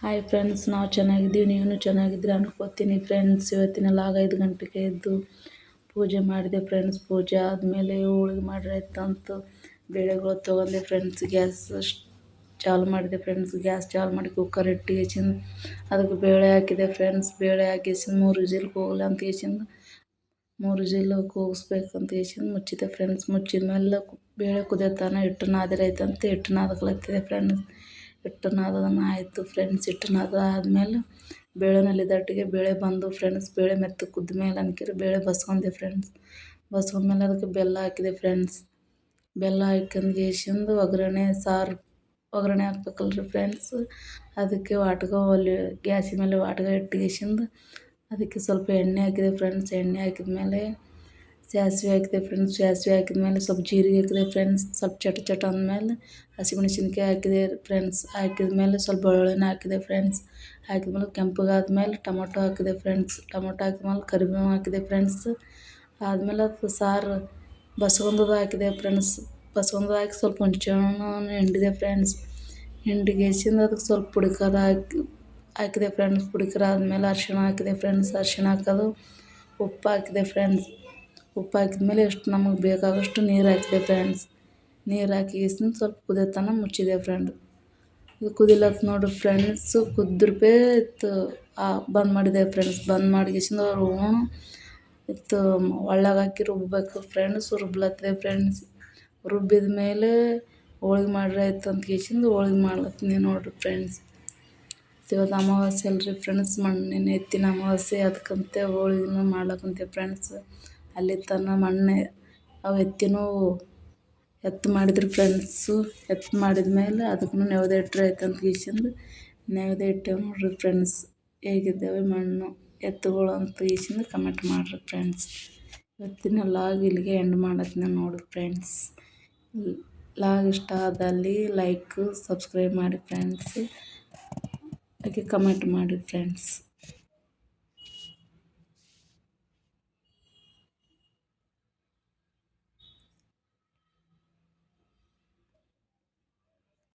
Hi friends ನಾವು ಚೆನ್ನಾಗಿದ್ದೀವಿ ನೀವು ಚೆನ್ನಾಗಿದ್ದೀರಿ ಅನ್ಕೋತೀನಿ ಫ್ರೆಂಡ್ಸ್ ಇವತ್ತಿನ ಲಾಗ ಐದು ಗಂಟೆಗೆ ಎದ್ದು ಪೂಜೆ ಮಾಡಿದೆ ಫ್ರೆಂಡ್ಸ್ ಪೂಜೆ ಆದಮೇಲೆ ಹೋಳಿಗೆ ಮಾಡಿರಾಯ್ತು ಅಂತ ಬೇಳೆಗಳು ತೊಗೊಂಡೆ ಫ್ರೆಂಡ್ಸ್ ಗ್ಯಾಸ್ ಚಾಲು ಮಾಡಿದೆ ಫ್ರೆಂಡ್ಸ್ ಗ್ಯಾಸ್ ಚಾಲು ಮಾಡಿ ಕುಕ್ಕರ್ ಇಟ್ಟು ಹೆಚ್ಚಿಂದು ಅದಕ್ಕೆ ಬೇಳೆ ಹಾಕಿದೆ ಫ್ರೆಂಡ್ಸ್ ಬೇಳೆ ಹಾಕಿಸಿ ಮೂರು ಜಿಲ್ ಹೋಗಲ್ಲ ಅಂತ ಹೆಚ್ಚಿಂದು ಮೂರು ವಿಸಿಲ್ ಕೂಗಿಸ್ಬೇಕಂತ ಹೆಚ್ಚಿಂದು ಮುಚ್ಚಿದೆ ಫ್ರೆಂಡ್ಸ್ ಮುಚ್ಚಿದ ಮೇಲೆ ಬೇಳೆ ಕುದಿಯತ್ತಾನ ಹಿಟ್ಟು ನಾದಿರೈತೆ ಅಂತ ಹಿಟ್ಟು ನಾದಕ್ಲತ್ತಿದೆ ಫ್ರೆಂಡ್ಸ್ ಹಿಟ್ಟು ಆಯಿತು ಫ್ರೆಂಡ್ಸ್ ಹಿಟ್ಟು ನಾದ ಆದಮೇಲೆ ಬೇಳೆನಲ್ಲಿ ದಟ್ಟಿಗೆ ಬೇಳೆ ಬಂದು ಫ್ರೆಂಡ್ಸ್ ಬೇಳೆ ಮೆತ್ತಗೆ ಕುದ್ದ ಮೇಲೆ ಅನ್ಕಿರಿ ಬೇಳೆ ಬಸ್ಕೊಂಡೆ ಫ್ರೆಂಡ್ಸ್ ಬಸ್ಕೊಂಡ್ಮೇಲೆ ಅದಕ್ಕೆ ಬೆಲ್ಲ ಹಾಕಿದೆ ಫ್ರೆಂಡ್ಸ್ ಬೆಲ್ಲ ಹಾಕ್ಯಂದು ಗೇಸಿಂದು ಒಗ್ಗರಣೆ, ಸಾರು ಒಗ್ಗರಣೆ ಹಾಕ್ಬೇಕಲ್ರಿ ಫ್ರೆಂಡ್ಸ್ ಅದಕ್ಕೆ ವಾಟ್ಗ ಒಲೆ ಗ್ಯಾಸಿನ ಮೇಲೆ ವಾಟ್ಗ ಇಟ್ಟು ಅದಕ್ಕೆ ಸ್ವಲ್ಪ ಎಣ್ಣೆ ಹಾಕಿದೆ ಫ್ರೆಂಡ್ಸ್ ಎಣ್ಣೆ ಹಾಕಿದ ಮೇಲೆ ಸಾಸ್ವೆ ಹಾಕಿದೆ ಫ್ರೆಂಡ್ಸ್ ಸಾಸಿವೆ ಹಾಕಿದ್ಮೇಲೆ ಸ್ವಲ್ಪ ಜೀರಿಗೆ ಹಾಕಿದೆ ಫ್ರೆಂಡ್ಸ್ ಸ್ವಲ್ಪ ಚಟ ಚಟ ಅಂದಮೇಲೆ ಹಸಿಮೆಣ್ಸಿನ್ಕಾಯಿ ಹಾಕಿದೆ ಫ್ರೆಂಡ್ಸ್ ಹಾಕಿದ ಮೇಲೆ ಸ್ವಲ್ಪ ಬೆಳ್ಳುಳ್ಳಿನ ಹಾಕಿದೆ ಫ್ರೆಂಡ್ಸ್ ಹಾಕಿದ್ಮೇಲೆ ಕೆಂಪಗಾದ್ಮೇಲೆ ಟೊಮೊಟೊ ಹಾಕಿದೆ ಫ್ರೆಂಡ್ಸ್ ಟೊಮೊಟೊ ಹಾಕಿದ್ಮೇಲೆ ಕರಿಬೇವು ಹಾಕಿದೆ ಫ್ರೆಂಡ್ಸ್ ಆದಮೇಲೆ ಅದು ಸಾರು ಬಸ್ಕೊಂದದ್ದು ಹಾಕಿದೆ ಫ್ರೆಂಡ್ಸ್ ಬಸ್ಕೊಂದು ಹಾಕಿ ಸ್ವಲ್ಪ ಹುಣ್ಸೆ ಹಿಂಡಿದೆ ಫ್ರೆಂಡ್ಸ್ ಹಿಂಡಿಗೆಸಿಂದ ಅದಕ್ಕೆ ಸ್ವಲ್ಪ ಪುಡಿಕಾರ ಹಾಕಿ, ಹಾಕಿದೆ ಫ್ರೆಂಡ್ಸ್ ಪುಡಿಕರ ಆದಮೇಲೆ ಅರಿಶಿಣ ಹಾಕಿದೆ ಫ್ರೆಂಡ್ಸ್ ಅರಿಶಿಣ ಹಾಕೋದು, ಉಪ್ಪು ಹಾಕಿದೆ ಫ್ರೆಂಡ್ಸ್ ಉಪ್ಪು ಹಾಕಿದ್ಮೇಲೆ ಎಷ್ಟು ನಮಗೆ ಬೇಕಾದಷ್ಟು ನೀರು ಹಾಕಿದೆ ಫ್ರೆಂಡ್ಸ್ ನೀರು ಹಾಕಿ ಸ್ವಲ್ಪ ಕುದಿಯೋ ಮುಚ್ಚಿದೆ ಫ್ರೆಂಡ್ ಇದು ಕುದಿಲತ್ತು ನೋಡಿರಿ ಫ್ರೆಂಡ್ಸು ಕುದ್ರಪೇ ಇತ್ತು ಬಂದ್ ಮಾಡಿದೆ ಫ್ರೆಂಡ್ಸ್ ಬಂದ್ ಮಾಡಿಗಿಸಿಂದ ಅವ್ರು ಹೂಣು ಇತ್ತು ಒಳಗೆ ಹಾಕಿ ರುಬ್ಬಬೇಕು ಫ್ರೆಂಡ್ಸ್ ರುಬ್ಲತ್ತಿದೆ ಫ್ರೆಂಡ್ಸ್ ರುಬ್ಬಿದ ಮೇಲೆ ಹೋಳಿಗೆ ಮಾಡ್ರೆ ಆಯ್ತು ಅಂತ ಕೇಸಿಂದು ಹೋಳಿಗೆ ಮಾಡ್ಲತ್ತೀನಿ ನೋಡಿರಿ ಫ್ರೆಂಡ್ಸ್ ಇವತ್ತು ಅಮಾವಾಸ್ಯೆ ಅಲ್ರಿ ಫ್ರೆಂಡ್ಸ್ ಮಣ್ಣಿನ ಎತ್ತಿನ ಅಮಾವಾಸ್ಯೆ ಅದಕ್ಕಂತೆ ಹೋಳಿಗೆನೂ ಮಾಡ್ಲಕ್ಕಂತೆ ಫ್ರೆಂಡ್ಸ್ ಅಲ್ಲಿ ತನಕ ಮಣ್ಣೆ, ಅವು ಎತ್ತಿನೂ ಎತ್ತು ಮಾಡಿದ್ರು ಫ್ರೆಂಡ್ಸು. ಎತ್ತು ಮಾಡಿದ ಮೇಲೆ ಅದಕ್ಕೂ ನೆವದ ಇಟ್ಟರೆ ಆಯ್ತು ಅಂತ ಗೀಸಿಂದು ಇಟ್ಟೇವು ನೋಡಿರಿ ಫ್ರೆಂಡ್ಸ್, ಹೇಗಿದ್ದಾವೆ ಮಣ್ಣು, ಎತ್ತುಗಳು ಅಂತ ಗೀಸಿಂದು ಕಮೆಂಟ್ ಮಾಡ್ರಿ ಫ್ರೆಂಡ್ಸ್. ಇವತ್ತಿನ ಲಾಗ್ ಇಲ್ಲಿಗೆ ಎಂಡ್ ಮಾಡತ್ನ ನೋಡಿ ಫ್ರೆಂಡ್ಸ್. ಲಾಗ್ ಇಷ್ಟ ಆದಲ್ಲಿ ಲೈಕ್, ಸಬ್ಸ್ಕ್ರೈಬ್ ಮಾಡಿ ಫ್ರೆಂಡ್ಸ್. ಹಾಗೆ ಕಮೆಂಟ್ ಮಾಡಿ ಫ್ರೆಂಡ್ಸ್.